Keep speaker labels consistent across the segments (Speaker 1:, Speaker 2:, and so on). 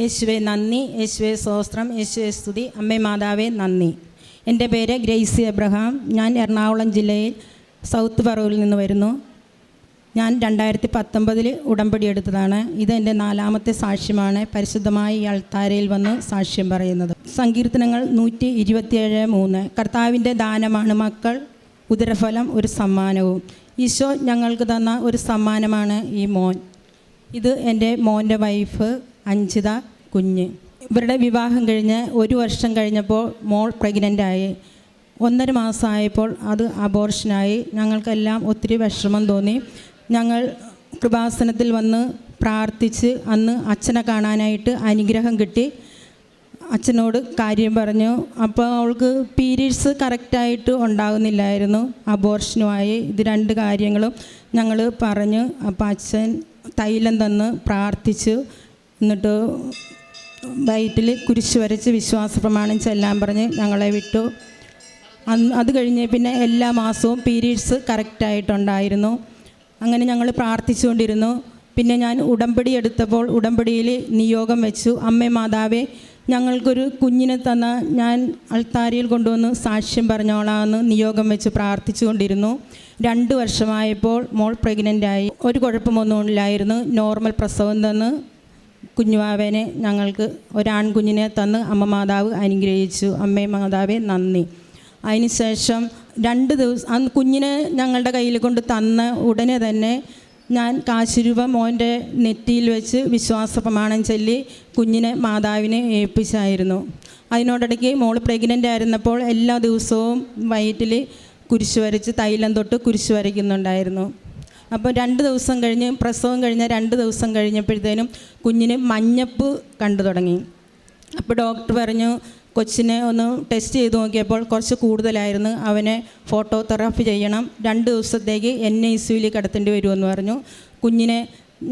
Speaker 1: യേശുവെ നന്ദി. യേശുവെ സ്വസ്ത്രം യേശുവെ സ്തുതി. അമ്മേ മാതാവേ നന്ദി. എന്റെ പേര് ഗ്രേസി എബ്രഹാം. ഞാൻ എറണാകുളം ജില്ലയിൽ സൗത്ത് പറവിൽ നിന്ന് വരുന്നു. ഞാൻ രണ്ടായിരത്തി പത്തൊമ്പതിൽ ഉടമ്പടി എടുത്തതാണ്. ഇത് എന്റെ നാലാമത്തെ സാക്ഷ്യമാണ്. പരിശുദ്ധമായി ഈ അൾത്താരയിൽ വന്ന് സാക്ഷ്യം പറയുന്നത്. സങ്കീർത്തനങ്ങൾ നൂറ്റി ഇരുപത്തിയേഴ് മൂന്ന്. കർത്താവിന്റെ ദാനമാണ് മക്കൾ ഉദരഫലം ഒരു സമ്മാനവും. ഈശോ ഞങ്ങൾക്ക് തന്ന ഒരു സമ്മാനമാണ് ഈ മോൻ. ഇത് എന്റെ മോന്റെ വൈഫ് അഞ്ജിത കുഞ്ഞ്. ഇവരുടെ വിവാഹം കഴിഞ്ഞ് ഒരു വർഷം കഴിഞ്ഞപ്പോൾ മോൾ പ്രഗ്നന്റ് ആയി. ഒന്നര മാസമായപ്പോൾ അത് അബോർഷനായി ഞങ്ങൾക്കെല്ലാം ഒത്തിരി വിഷമം തോന്നി. ഞങ്ങൾ കൃപാസനത്തിൽ വന്ന് പ്രാർത്ഥിച്ച് അന്ന് അച്ഛനെ കാണാനായിട്ട് അനുഗ്രഹം കിട്ടി. അച്ഛനോട് കാര്യം പറഞ്ഞു. അപ്പോൾ അവൾക്ക് പീരീഡ്സ് കറക്റ്റായിട്ട് ഉണ്ടാകുന്നില്ലായിരുന്നു അബോർഷനുമായി ഇത് രണ്ട് കാര്യങ്ങളും ഞങ്ങൾ പറഞ്ഞു. അപ്പോൾ അച്ഛൻ തൈലം തന്ന് പ്രാർത്ഥിച്ചു. എന്നിട്ട് വയറ്റിൽ കുരിശ് വരച്ച് വിശ്വാസ പ്രമാണം ചെല്ലാൻ പറഞ്ഞ് ഞങ്ങളെ വിട്ടു. അന്ന് അത് കഴിഞ്ഞ് പിന്നെ എല്ലാ മാസവും പീരീഡ്സ് കറക്റ്റായിട്ടുണ്ടായിരുന്നു. അങ്ങനെ ഞങ്ങൾ പ്രാർത്ഥിച്ചുകൊണ്ടിരുന്നു. പിന്നെ ഞാൻ ഉടമ്പടി എടുത്തപ്പോൾ ഉടമ്പടിയിൽ നിയോഗം വെച്ചു. അമ്മേ മാതാവേ ഞങ്ങൾക്കൊരു കുഞ്ഞിനെ തന്ന ഞാൻ അൾത്താരിയിൽ കൊണ്ടുവന്ന് സാക്ഷ്യം പറഞ്ഞോളാമെന്ന് നിയോഗം വെച്ച് പ്രാർത്ഥിച്ചുകൊണ്ടിരുന്നു. രണ്ട് വർഷമായപ്പോൾ മോൾ പ്രഗ്നന്റായി ഒരു കുഴപ്പമൊന്നുമില്ലായിരുന്നു. നോർമൽ പ്രസവം തന്ന് കുഞ്ഞുവാവേനെ ഞങ്ങൾക്ക് ഒരാൺകുഞ്ഞിനെ തന്ന് അമ്മ മാതാവ് അനുഗ്രഹിച്ചു. അമ്മേ മാതാവേ നന്ദി. അതിനുശേഷം രണ്ട് ദിവസം അന്ന് കുഞ്ഞിനെ ഞങ്ങളുടെ കയ്യിൽ കൊണ്ട് തന്ന ഉടനെ തന്നെ ഞാൻ കാശുരൂപ മോന്റെ നെറ്റിയിൽ വെച്ച് വിശ്വാസ പ്രമാണം ചൊല്ലി കുഞ്ഞിനെ മാതാവിനെ ഏൽപ്പിച്ചായിരുന്നു. അതിനോടിടയ്ക്ക് മോൾ പ്രഗ്നന്റ് ആയിരുന്നപ്പോൾ എല്ലാ ദിവസവും വയറ്റിൽ കുരിശ് വരച്ച് തൈലം തൊട്ട് കുരിശ് വരയ്ക്കുന്നുണ്ടായിരുന്നു. അപ്പോൾ രണ്ട് ദിവസം കഴിഞ്ഞ് പ്രസവം കഴിഞ്ഞ രണ്ട് ദിവസം കഴിഞ്ഞപ്പോഴത്തേനും കുഞ്ഞിന് മഞ്ഞപ്പ് കണ്ടു തുടങ്ങി. അപ്പോൾ ഡോക്ടർ പറഞ്ഞു കൊച്ചിനെ ഒന്ന് ടെസ്റ്റ് ചെയ്ത് നോക്കിയപ്പോൾ കുറച്ച് കൂടുതലായിരുന്നു. അവനെ ഫോട്ടോ തെറാപ്പി ചെയ്യണം. രണ്ട് ദിവസത്തേക്ക് എൻ ഐ സിയിൽ കിടത്തേണ്ടി വരുമെന്ന് പറഞ്ഞു. കുഞ്ഞിനെ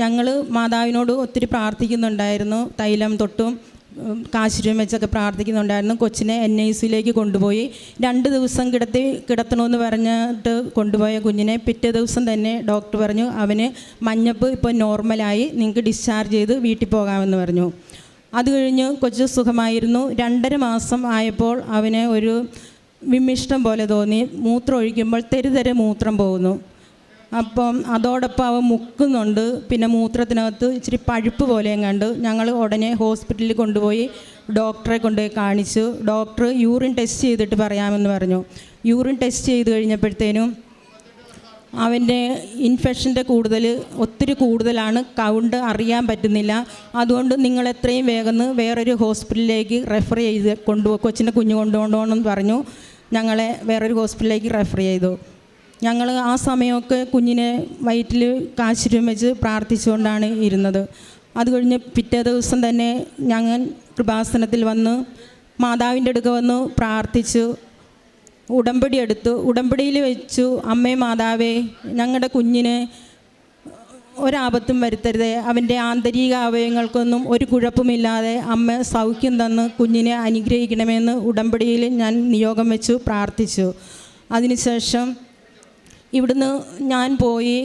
Speaker 1: ഞങ്ങൾ മാതാവിനോട് ഒത്തിരി പ്രാർത്ഥിക്കുന്നുണ്ടായിരുന്നു. തൈലം തൊട്ടും ഉം, വെച്ചൊക്കെ പ്രാർത്ഥിക്കുന്നുണ്ടായിരുന്നു. കൊച്ചിനെ എൻ ഐ സിയിലേക്ക് കൊണ്ടുപോയി. രണ്ട് ദിവസം കിടത്തി കിടത്തണമെന്ന് പറഞ്ഞിട്ട് കൊണ്ടുപോയ കുഞ്ഞിനെ പിറ്റേ ദിവസം തന്നെ ഡോക്ടർ പറഞ്ഞു അവന് മഞ്ഞപ്പ് ഇപ്പോൾ നോർമലായി നിങ്ങൾക്ക് ഡിസ്ചാർജ് ചെയ്ത് വീട്ടിൽ പോകാമെന്ന് പറഞ്ഞു. അത് കഴിഞ്ഞ് കൊച്ചു സുഖമായിരുന്നു. രണ്ടര മാസം ആയപ്പോൾ അവന് ഒരു വിമ്മിഷ്ടം പോലെ തോന്നി. മൂത്രം ഒഴിക്കുമ്പോൾ തെരുതെരെ മൂത്രം പോകുന്നു. അപ്പം അതോടൊപ്പം അവ മുക്കുന്നുണ്ട്. പിന്നെ മൂത്രത്തിനകത്ത് ഇച്ചിരി പഴുപ്പ് പോലെയും കണ്ട് ഞങ്ങൾ ഉടനെ ഹോസ്പിറ്റലിൽ കൊണ്ടുപോയി ഡോക്ടറെ കൊണ്ടുപോയി കാണിച്ചു. ഡോക്ടർ യൂറിൻ ടെസ്റ്റ് ചെയ്തിട്ട് പറയാമെന്ന് പറഞ്ഞു. യൂറിൻ ടെസ്റ്റ് ചെയ്ത് കഴിഞ്ഞപ്പോഴത്തേനും അവന്റെ ഇൻഫെക്ഷന്റെ കൂടുതൽ ഒത്തിരി കൂടുതലാണ്. കൗണ്ട് അറിയാൻ പറ്റുന്നില്ല. അതുകൊണ്ട് നിങ്ങൾ എത്രയും വേഗം വേറൊരു ഹോസ്പിറ്റലിലേക്ക് റെഫർ ചെയ്ത് കൊണ്ടുപോ കൊച്ചിന്റെ കുഞ്ഞു കൊണ്ടുപോകണമെന്ന് പറഞ്ഞു. ഞങ്ങളെ വേറൊരു ഹോസ്പിറ്റലിലേക്ക് റെഫർ ചെയ്തു. ഞങ്ങൾ ആ സമയമൊക്കെ കുഞ്ഞിനെ വയറ്റിൽ കാശിരും വെച്ച് പ്രാർത്ഥിച്ചുകൊണ്ടാണ് ഇരുന്നത്. അത് കഴിഞ്ഞ് പിറ്റേ ദിവസം തന്നെ ഞങ്ങൾ കൃപാസനത്തിൽ വന്ന് മാതാവിന്റെ അടുക്ക വന്ന് പ്രാർത്ഥിച്ചു. ഉടമ്പടി എടുത്തു. ഉടമ്പടിയിൽ വെച്ചു അമ്മേ മാതാവേ ഞങ്ങളുടെ കുഞ്ഞിന് ഒരാപത്തും വരുത്തരുതേ. അവന്റെ ആന്തരിക അവയവങ്ങൾക്കൊന്നും ഒരു കുഴപ്പമില്ലാതെ അമ്മ സൗഖ്യം തന്ന് കുഞ്ഞിനെ അനുഗ്രഹിക്കണമെന്ന് ഉടമ്പടിയിൽ ഞാൻ നിയോഗം വെച്ചു പ്രാർത്ഥിച്ചു. അതിനുശേഷം ഇവിടുന്ന് ഞാൻ പോയി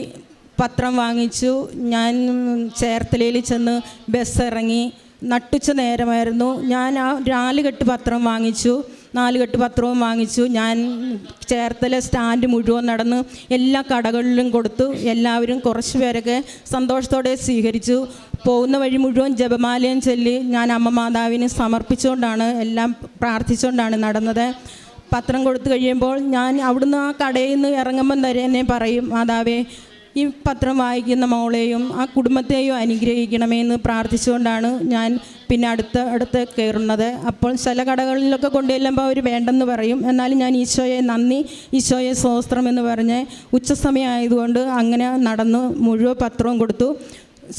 Speaker 1: പത്രം വാങ്ങിച്ചു. ഞാൻ ചേർത്തലയിൽ ചെന്ന് ബസ് ഇറങ്ങി. നട്ടുച്ച നേരമായിരുന്നു. ഞാൻ ആ നാലുകെട്ട് പത്രം വാങ്ങിച്ചു. നാലുകെട്ട് പത്രവും വാങ്ങിച്ചു. ഞാൻ ചേർത്തല സ്റ്റാൻഡ് മുഴുവൻ നടന്ന് എല്ലാ കടകളിലും കൊടുത്തു. എല്ലാവരും കുറച്ച് പേരൊക്കെ സന്തോഷത്തോടെ സ്വീകരിച്ചു. പോകുന്ന വഴി മുഴുവൻ ജപമാലയം ചൊല്ലി ഞാൻ അമ്മ മാതാവിന് സമർപ്പിച്ചുകൊണ്ടാണ് എല്ലാം പ്രാർത്ഥിച്ചുകൊണ്ടാണ് നടന്നത്. പത്രം കൊടുത്തു കഴിയുമ്പോൾ ഞാൻ അവിടുന്ന് ആ കടയിൽ നിന്ന് ഇറങ്ങുമ്പം വരെ എന്നെ പറയും മാതാവേ ഈ പത്രം വായിക്കുന്ന മോളെയും ആ കുടുംബത്തെയും അനുഗ്രഹിക്കണമെന്ന് പ്രാർത്ഥിച്ചുകൊണ്ടാണ് ഞാൻ പിന്നെ അടുത്ത അടുത്ത് കയറുന്നത്. അപ്പോൾ ചില കടകളിലൊക്കെ കൊണ്ടുചെല്ലുമ്പോൾ അവർ വേണ്ടെന്ന് പറയും. എന്നാലും ഞാൻ ഈശോയെ നന്ദി ഈശോയെ സ്വസ്ത്രം എന്ന് പറഞ്ഞ് ഉച്ചസമയമായതുകൊണ്ട് അങ്ങനെ നടന്ന് മുഴുവൻ പത്രവും കൊടുത്തു.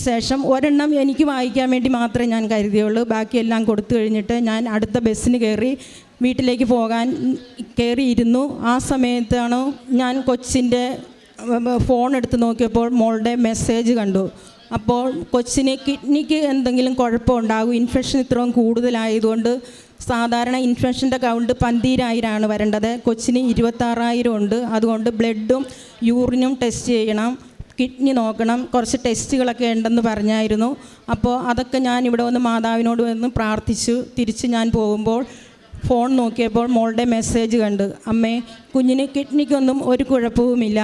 Speaker 1: ശേഷം ഒരെണ്ണം എനിക്ക് വായിക്കാൻ വേണ്ടി മാത്രമേ ഞാൻ കരുതിയുള്ളൂ. ബാക്കിയെല്ലാം കൊടുത്തു കഴിഞ്ഞിട്ട് ഞാൻ അടുത്ത ബസ്സിന് കയറി വീട്ടിലേക്ക് പോകാൻ കയറിയിരുന്നു. ആ സമയത്താണ് ഞാൻ കൊച്ചിന്റെ ഫോൺ എടുത്ത് നോക്കിയപ്പോൾ മോളുടെ മെസ്സേജ് കണ്ടു. അപ്പോൾ കൊച്ചിന് കിഡ്നിക്ക് എന്തെങ്കിലും കുഴപ്പമുണ്ടാകും ഇൻഫെക്ഷൻ ഇത്രയും കൂടുതലായതുകൊണ്ട് സാധാരണ ഇൻഫെക്ഷന്റെ കൗണ്ട് പന്തീരായിരമാണ് വരേണ്ടത്. കൊച്ചിന് ഇരുപത്താറായിരം ഉണ്ട്. അതുകൊണ്ട് ബ്ലഡും യൂറിനും ടെസ്റ്റ് ചെയ്യണം. കിഡ്നി നോക്കണം. കുറച്ച് ടെസ്റ്റുകളൊക്കെ ഉണ്ടെന്ന് പറഞ്ഞായിരുന്നു. അപ്പോൾ അതൊക്കെ ഞാൻ ഇവിടെ വന്ന് മാതാവിനോട് വന്ന് പ്രാർത്ഥിച്ചു. തിരിച്ച് ഞാൻ പോകുമ്പോൾ ഫോൺ നോക്കിയപ്പോൾ മോളുടെ മെസ്സേജ് കണ്ട് അമ്മേ കുഞ്ഞിന് കിഡ്നിക്കൊന്നും ഒരു കുഴപ്പവുമില്ല.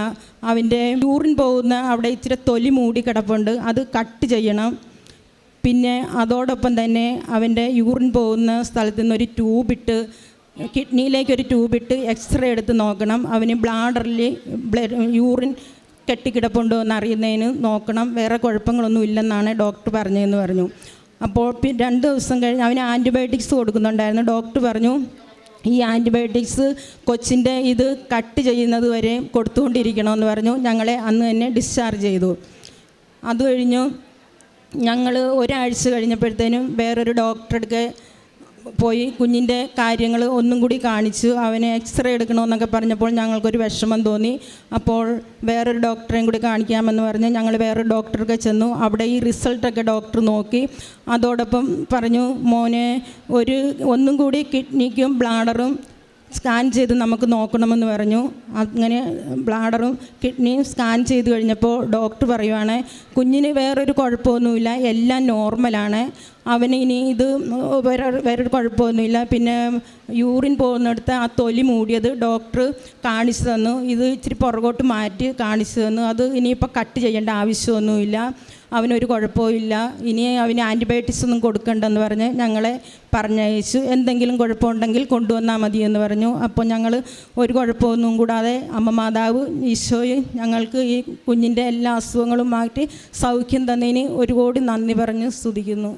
Speaker 1: അവന്റെ യൂറിൻ പോകുന്ന അവിടെ ഇച്ചിരി തൊലി മൂടി കിടപ്പുണ്ട് അത് കട്ട് ചെയ്യണം. പിന്നെ അതോടൊപ്പം തന്നെ അവന്റെ യൂറിൻ പോകുന്ന സ്ഥലത്ത് നിന്ന് ഒരു ട്യൂബിട്ട് കിഡ്നിയിലേക്ക് ഒരു ട്യൂബിട്ട് എക്സ്റേ എടുത്ത് നോക്കണം. അവന് ബ്ലാഡറിൽ ബ്ലഡ് യൂറിൻ കെട്ടിക്കിടപ്പുണ്ടോ എന്ന് അറിയുന്നതിന് നോക്കണം. വേറെ കുഴപ്പങ്ങളൊന്നും ഇല്ലെന്നാണ് ഡോക്ടർ പറഞ്ഞതെന്ന് പറഞ്ഞു. അപ്പോൾ രണ്ട് ദിവസം കഴിഞ്ഞ് അവന് ആന്റിബയോട്ടിക്സ് കൊടുക്കുന്നുണ്ടായിരുന്നു. ഡോക്ടർ പറഞ്ഞു ഈ ആന്റിബയോട്ടിക്സ് കൊച്ചിന്റെ ഇത് കട്ട് ചെയ്യുന്നത് വരെ കൊടുത്തുകൊണ്ടിരിക്കണമെന്ന് പറഞ്ഞു. ഞങ്ങളെ അന്ന് തന്നെ ഡിസ്ചാർജ് ചെയ്തു. അത് കഴിഞ്ഞു ഞങ്ങൾ ഒരാഴ്ച കഴിഞ്ഞപ്പോഴത്തേനും വേറൊരു ഡോക്ടറെ പോയി കുഞ്ഞിന്റെ കാര്യങ്ങൾ ഒന്നും കൂടി കാണിച്ചു അവനെ എക്സ്റേ എടുക്കണമെന്നൊക്കെ പറഞ്ഞപ്പോൾ ഞങ്ങൾക്കൊരു വിഷമം തോന്നി. അപ്പോൾ വേറൊരു ഡോക്ടറെയും കൂടി കാണിക്കാമെന്ന് പറഞ്ഞ് ഞങ്ങൾ വേറൊരു ഡോക്ടർക്ക് ചെന്നു. അവിടെ ഈ റിസൾട്ടൊക്കെ ഡോക്ടർ നോക്കി. അതോടൊപ്പം പറഞ്ഞു മോനെ ഒരു ഒന്നും കൂടി കിഡ്നിക്കും ബ്ലാഡറും സ്കാൻ ചെയ്ത് നമുക്ക് നോക്കണമെന്ന് പറഞ്ഞു. അങ്ങനെ ബ്ലാഡറും കിഡ്നിയും സ്കാൻ ചെയ്ത് കഴിഞ്ഞപ്പോൾ ഡോക്ടർ പറയുവാണ് കുഞ്ഞിന് വേറൊരു കുഴപ്പമൊന്നുമില്ല എല്ലാം നോർമലാണ്. അവന് ഇനി ഇത് വേറെ വേറൊരു കുഴപ്പമൊന്നുമില്ല. പിന്നെ യൂറിൻ പോകുന്നിടത്ത് ആ തൊലി മൂടിയത് ഡോക്ടർ കാണിച്ചു തന്നു. ഇത് ഇച്ചിരി പുറകോട്ട് മാറ്റി കാണിച്ചു തന്നു. അത് ഇനിയിപ്പോൾ കട്ട് ചെയ്യേണ്ട ആവശ്യമൊന്നുമില്ല. അവനൊരു കുഴപ്പമില്ല ഇനി അവന് ആന്റിബയോട്ടിക്സ് ഒന്നും കൊടുക്കണ്ടെന്ന് പറഞ്ഞ് ഞങ്ങളെ പറഞ്ഞയച്ചു. എന്തെങ്കിലും കുഴപ്പമുണ്ടെങ്കിൽ കൊണ്ടുവന്നാൽ മതി എന്ന് പറഞ്ഞു. അപ്പോൾ ഞങ്ങൾ ഒരു കുഴപ്പമൊന്നും കൂടാതെ അമ്മ മാതാവ് ഈശോയും ഞങ്ങൾക്ക് ഈ കുഞ്ഞിന്റെ എല്ലാ അസുഖങ്ങളും മാറ്റി സൗഖ്യം തന്നതിന് ഒരു കോടി നന്ദി പറഞ്ഞ് സ്തുതിക്കുന്നു.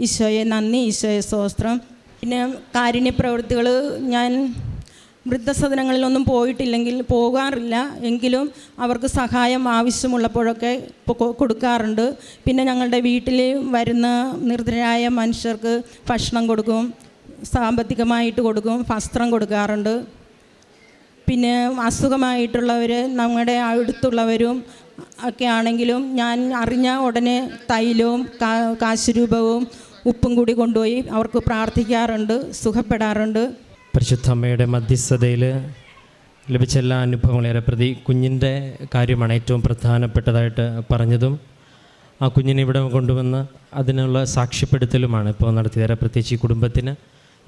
Speaker 1: ഈശോയെ നന്ദി ഈശോയെ സ്തോത്രം. പിന്നെ കാരുണ്യ പ്രവൃത്തികൾ ഞാൻ വൃദ്ധസദനങ്ങളിലൊന്നും പോയിട്ടില്ലെങ്കിൽ പോകാറില്ല. എങ്കിലും അവർക്ക് സഹായം ആവശ്യമുള്ളപ്പോഴൊക്കെ കൊടുക്കാറുണ്ട്. പിന്നെ ഞങ്ങളുടെ വീട്ടിൽ വരുന്ന നിർദ്ധരായ മനുഷ്യർക്ക് ഭക്ഷണം കൊടുക്കും സാമ്പത്തികമായിട്ട് കൊടുക്കും വസ്ത്രം കൊടുക്കാറുണ്ട്. പിന്നെ അസുഖമായിട്ടുള്ളവർ നമ്മുടെ അടുത്തുള്ളവരും ഒക്കെ ആണെങ്കിലും ഞാൻ അറിഞ്ഞ ഉടനെ തൈലവും കാശുരൂപവും ഉപ്പും കൂടി കൊണ്ടുപോയി അവർക്ക് പ്രാർത്ഥിക്കാറുണ്ട് സുഖപ്പെടാറുണ്ട്.
Speaker 2: പരിശുദ്ധ അമ്മയുടെ മധ്യസ്ഥതയിൽ ലഭിച്ച എല്ലാ അനുഭവങ്ങളേറെ പ്രതി കുഞ്ഞിന്റെ കാര്യമാണ് ഏറ്റവും പ്രധാനപ്പെട്ടതായിട്ട് പറഞ്ഞതും. ആ കുഞ്ഞിനെ ഇവിടെ കൊണ്ടുവന്ന് അതിനുള്ള സാക്ഷ്യപ്പെടുത്തലുമാണ് ഇപ്പോൾ നടത്തിയത്. പ്രത്യേകിച്ച് ഈ കുടുംബത്തിന്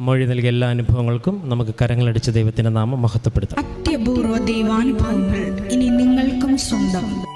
Speaker 2: മൊഴി നൽകിയ എല്ലാ അനുഭവങ്ങൾക്കും നമുക്ക് കരങ്ങളടിച്ച ദൈവത്തിന്റെ നാമം മഹത്വപ്പെടുത്താം.
Speaker 3: അത്യപൂർവ ദൈവാനുഭവങ്ങൾ ഇനി നിങ്ങൾക്കും സ്വന്തം.